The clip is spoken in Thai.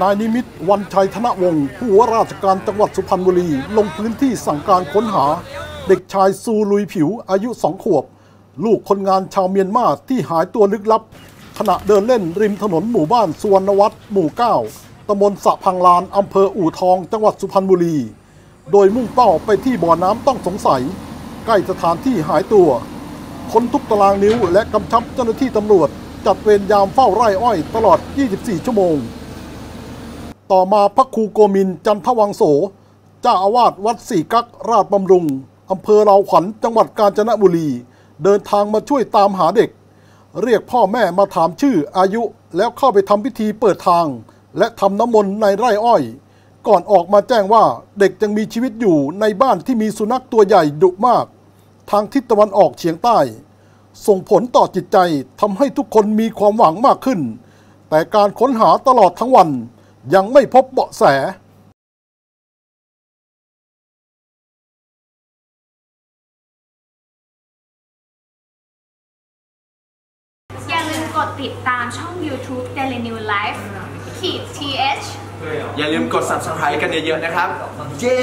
นายนิมิตวันชัยธนวงศ์ผู้ว่าราชการจังหวัดสุพรรณบุรี ลงพื้นที่สั่งการค้นหา เด็กชายซูลุยผิวอายุสองขวบ ลูกคนงานชาวเมียนมาที่หายตัวลึกลับ ขณะเดินเล่นริมถนนหมู่บ้านสุวรรณวัฒน์หมู่ 9ตำบลสะพังลานอำเภออู่ทองจังหวัดสุพรรณบุรี โดยมุ่งเป้าไปที่บ่อน้ำต้องสงสัย ใกล้สถานที่หายตัว ค้นทุกตารางนิ้วและกำชับเจ้าหน้าที่ตำรวจ จัดเวรยามเฝ้าไร่อ้อยตลอด 24 ชั่วโมง ต่อมาพระครูโกมินจันทวังโส เจ้าอาวาสวัดสี่กักราชบำรุงอำเภอเราขวัญจังหวัดกาญจนบุรี เดินทางมาช่วยตามหาเด็ก เรียกพ่อแม่มาถามชื่ออายุแล้วเข้าไปทำพิธีเปิดทาง และทำน้ำมนต์ในไร่อ้อย ก่อนออกมาแจ้งว่าเด็กยังมีชีวิตอยู่ในบ้านที่มีสุนัขตัวใหญ่ดุมาก ทางทิศตะวันออกเฉียงใต้ ส่งผลต่อจิตใจทำให้ทุกคนมีความหวังมากขึ้น แต่การค้นหาตลอดทั้งวัน ยังไม่พบเบาะแสอย่าลืมกดติดตามช่อง YouTube Daily New Life ขีด th อย่าลืมกด subscribe กันเยอะๆนะครับ เย้